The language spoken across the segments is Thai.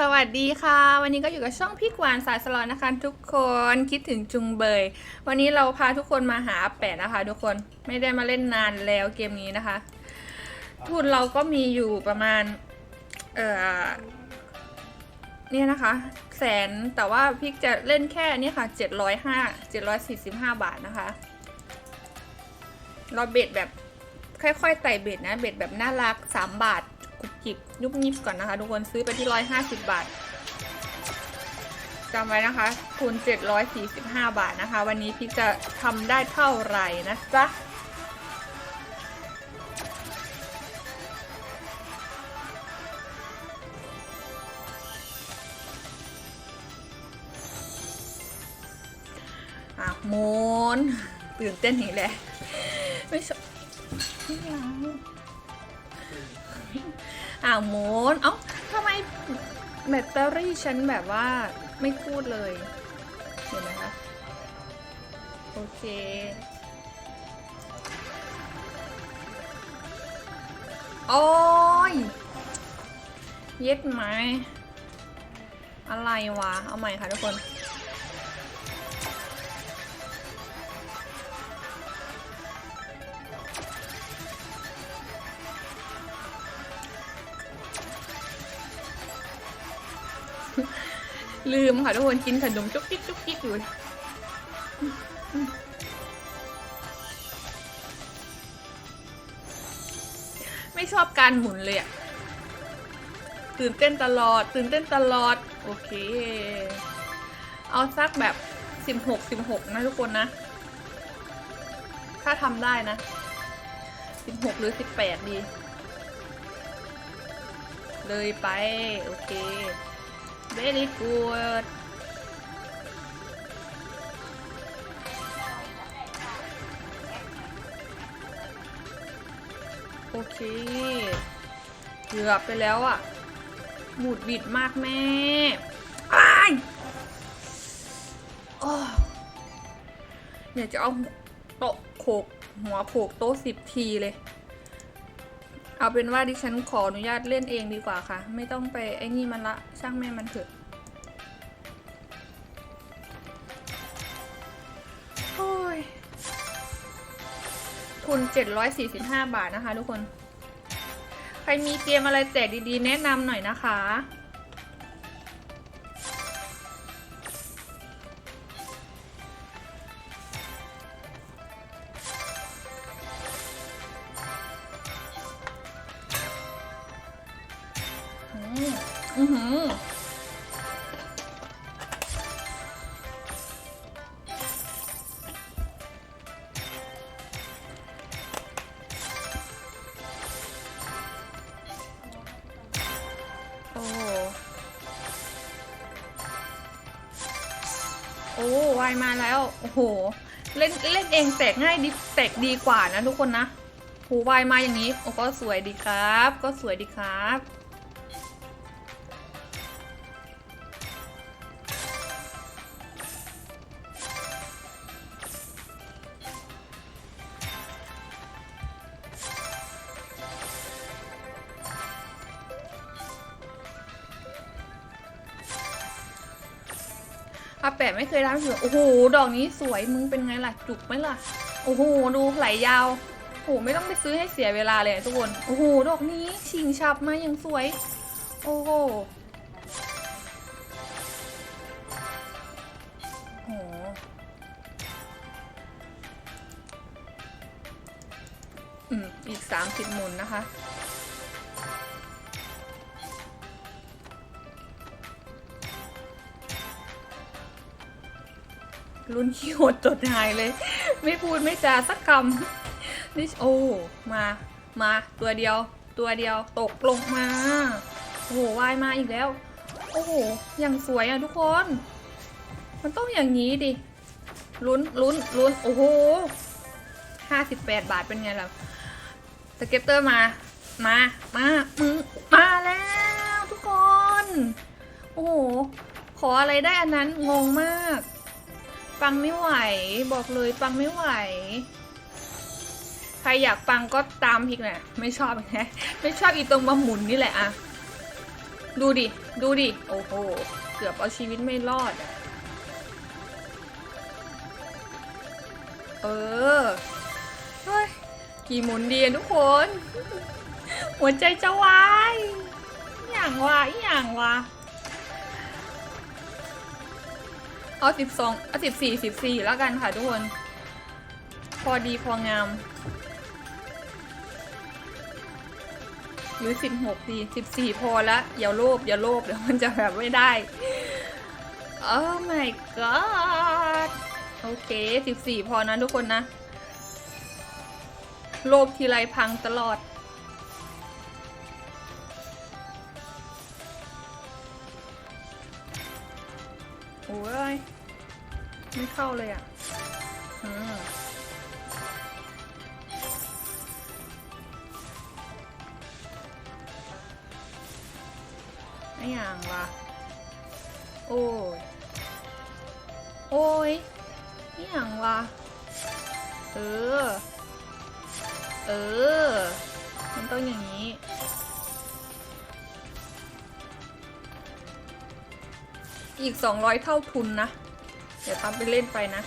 สวัสดีค่ะ วันนี้ก็อยู่กับช่องพี่กวานสายสลอนนะคะ ทุกคนคิดถึงจุงเบย วันนี้เราพาทุกคนมาหาอาแปดนะคะ ทุกคนไม่ได้มาเล่นนานแล้วเกมนี้นะคะ ทุนเราก็มีอยู่ประมาณ เออเนี่ยนะคะ แสนแต่ว่าพี่จะเล่นแค่นี้ค่ะเจ็ดร้อยห้าเจ็ดร้อยสี่สิบห้าบาทนะคะเราเบ็ดแบบค่อยๆไต่เบ็ดนะเบ็ดแบบน่ารักสามบาท กุบจิบยุบยิบก่อนนะคะทุกคนซื้อไปที่ร้อยห้าสิบบาทจำไว้นะคะคูณเจ็ดร้อยสี่สิบาทนะคะ วันนี้พี่จะทำได้เท่าไหร่นะจ๊ะอะโมนตื่นเต้นอีกแหละไม่ชอบไม่เอ้าอะโมนเอ้าทำไมแบตเตอรี่ฉันแบบว่าไม่พูดเลยเห็นไหมคะโอเคโอ้ยเย็ดไหมอะไรวะ เอาใหม่ค่ะทุกคน ลืมค่ะทุกคนกินขนมจุกจิกจุกจิกอยู่ไม่ชอบการหมุนเลยอะตื่นเต้นตลอด ตื่นเต้นตลอด โอเค เอาสักแบบสิบหกสิบหกนะทุกคนนะ ถ้าทำได้นะสิบหกหรือสิบแปดดี เลยไป โอเค very good โอเค เกือบไปแล้วอะ่ะหมุดบิดมากแม่อ้ายโอ้อยากจะเอาโต๊ะโขกหัวโขกโต๊ะสิบทีเลย เอาเป็นว่าดิฉันขออนุญาตเล่นเองดีกว่าค่ะ ไม่ต้องไปไอ้นี่มันละช่างแม่มันเถอะโอ้ยทุน 745 บาทนะคะทุกคน ใครมีเกมอะไรแจกดีๆ แนะนำหน่อยนะคะ อือหือโอ้โหโอ้วายมาแล้ว โอ้โห เล่นเล่นเองแตกง่ายดีแตกดีกว่านะทุกคนนะ หูวายมาอย่างนี้ โอ้ก็สวยดีครับ ก็สวยดีครับ อาแปะไม่เคยทำเสือโอ้โห ดอกนี้สวย มึงเป็นไงล่ะ จุกไหมล่ะ โอ้โห ดูไหลยาว โอ้โห ไม่ต้องไปซื้อให้เสียเวลาเลยทุกคน โอ้โห ดอกนี้ชิงฉับมาอย่างสวย โอ้โหอ้โหอืม อีกสามสิบหมุนนะคะ รุ่นขี้โหดจดหายเลย ไม่พูดไม่จาสักคำนี่โอ้มามาตัวเดียว ตัวเดียวตกลงมา โอ้โหวายมาอีกแล้ว โอ้โหอย่างสวยอะทุกคน มันต้องอย่างนี้ดิลุ้นลุ้นลุ้นโอ้โหห้าสิบแปดบาทเป็นไงล่ะสเก็ตเตอร์มา มามามึงมาแล้วทุกคน โอ้โหขออะไรได้อันนั้นงงมาก ปังไม่ไหว บอกเลยปังไม่ไหว ใครอยากปังก็ตามพิกแหละไม่ชอบแฮะไม่ชอบอีตรงมาหมุนนี่แหละอะดูดิ ดูดิ โอ้โห เกือบเอาชีวิตไม่รอดอะเออ เฮ้ย กี่หมุนดีอะทุกคน หัวใจจะวายอย่างวะอย่างวะ เอาสิบสองเอาสิบสี่สิบสี่แล้วกันค่ะทุกคน พอดีพองาม หรือสิบหกดีสิบสี่พอละอย่าโลภอย่าโลภเดี๋ยวมันจะแบบไม่ได้ โอ้ my god โอเคสิบสี่พอนะทุกคนนะ โลภทีไรพังตลอด โอ้ยไม่เข้าเลยอะอืมไอ้อย่างวะโอ้ย โอ้ยไอ้อย่างวะเออ เออ มันต้องอย่างนี้ อีก 200 เท่าทุนนะ เดี๋ยวตามไปเล่นไปนะ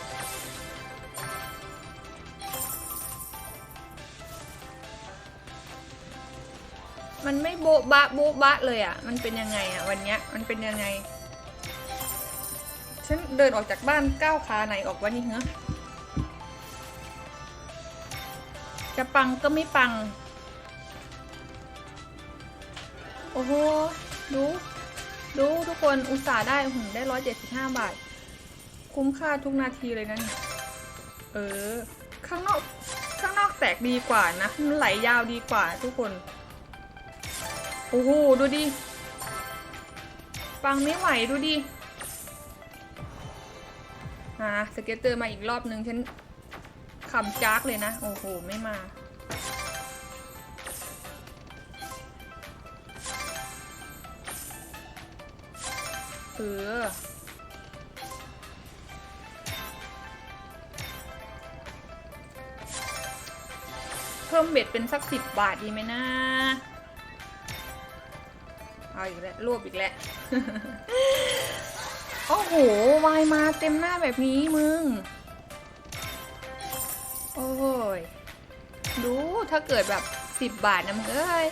มันไม่โบ๊ะบะโบ๊ะบะเลยอะ่ะ มันเป็นยังไงอะ่ะ วันเนี้ยมันเป็นยังไง ฉันเดินออกจากบ้านก้าวขาไหนออกวันนี้เหรอจะปังก็ไม่ปัง โอ้โห คนอุตส่าห์ได้หุ่นได้ร้อยเจ็ดสิบห้าบาท คุ้มค่าทุกนาทีเลยนะเออ ข้างนอกข้างนอกแตกดีกว่านะมันไหลยาวดีกว่าทุกคน โอ้โหดูดิปังไม่ไหวดูดิอ่าสเก็ตเตอร์มาอีกรอบนึงฉันขำจากเลยนะ โอ้โห ไม่มา เออ เพิ่มเบ็ดเป็นสักสิบบาทดีไหมนะเอาอีกแล้วรวบอีกแล้ว โอ้โห วายมาเต็มหน้าแบบนี้มึง โอ้ย ดูถ้าเกิดแบบสิบบาทนะมึงเอ้ย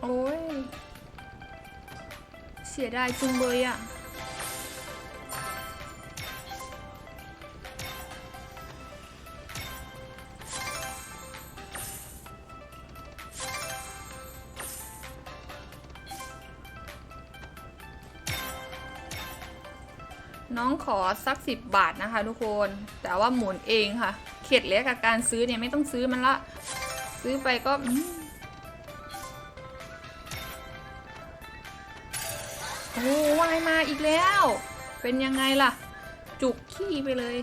โอ้ย เสียดายจุงเบยอะน้องขอสักสิบบาทนะคะทุกคน แต่ว่าหมุนเองค่ะ เข็ดเลยกับการซื้อเนี่ยไม่ต้องซื้อมันละ ซื้อไปก็ โอ้วายมาอีกแล้ว เป็นยังไงล่ะ จุกขี้ไปเลย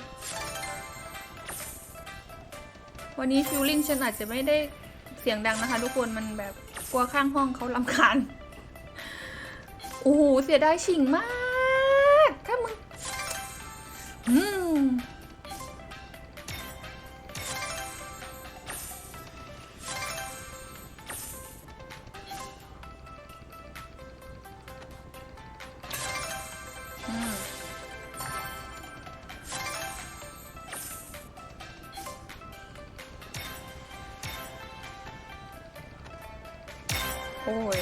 วันนี้ฟิลลิ่งฉันอาจจะไม่ได้เสียงดังนะคะ ทุกคนมันแบบกลัวข้างห้องเขาลำคาญโอ้โหเสียดายชิงมาก ถ้ามึงอืม อ้ย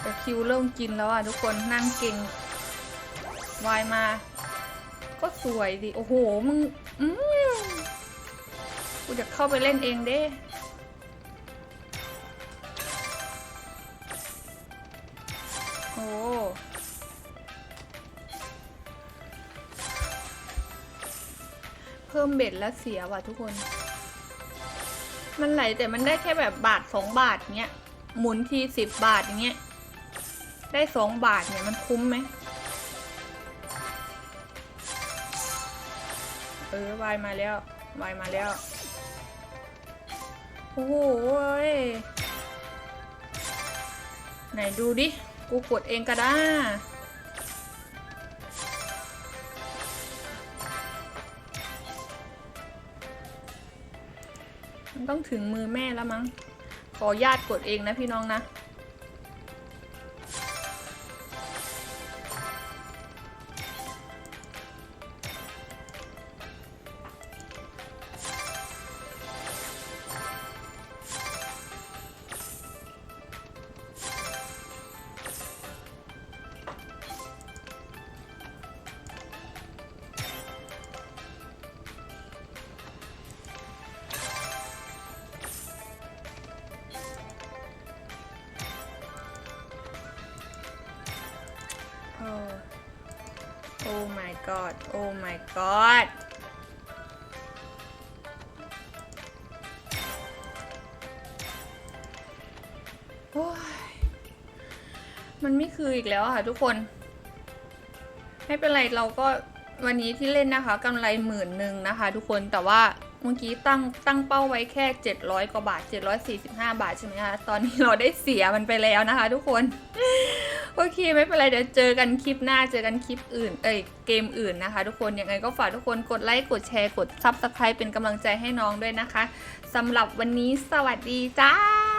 แต่คิวเริ่มกินแล้วอะทุกคนนั่งเก่งวายมา ก็สวยดิ โอ้โห มึง อืมกูจะเข้าไปเล่นเองเด้โอ้ พิ่มเบ็ดแล้วเสียว่ะทุกคน มันไหลแต่มันได้แค่แบบบาทสองบาทเนี้ย หมุนทีสิบบาทอย่างเงี้ย ได้สองบาทเนี่ยมันคุ้มไหม เออวายมาแล้ววายมาแล้ว โอ้โหยไหนดูดิ กูกดเองก็ได้ มันต้องถึงมือแม่แล้วมั้ง ขอญาตกดเองนะพี่น้องนะ โอ้โอ้ my god โอ้ my god โอ้ยมันไม่คืออีกแล้วค่ะทุกคน ไม่เป็นไรเราก็วันนี้ที่เล่นนะคะกำไรหมื่นหนึ่งนะคะ ทุกคนแต่ว่า มื่อกี้ตั้งตั้งเป้าไว้แค่ 700 กว่าบาท 745 บาทใช่ไหมคะ ตอนนี้เราได้เสียมันไปแล้วนะคะทุกคน โอเคไม่เป็นไรเดี๋ยวเจอกันคลิปหน้าเจอกันคลิปอื่น เอ้ยเกมอื่นนะคะ ทุกคนยังไงก็ฝากทุกคนกดไลค์กดแชร์กดซับสไครป์เป็นกำลังใจให้น้องด้วยนะคะสำหรับวันนี้สวัสดีจ้า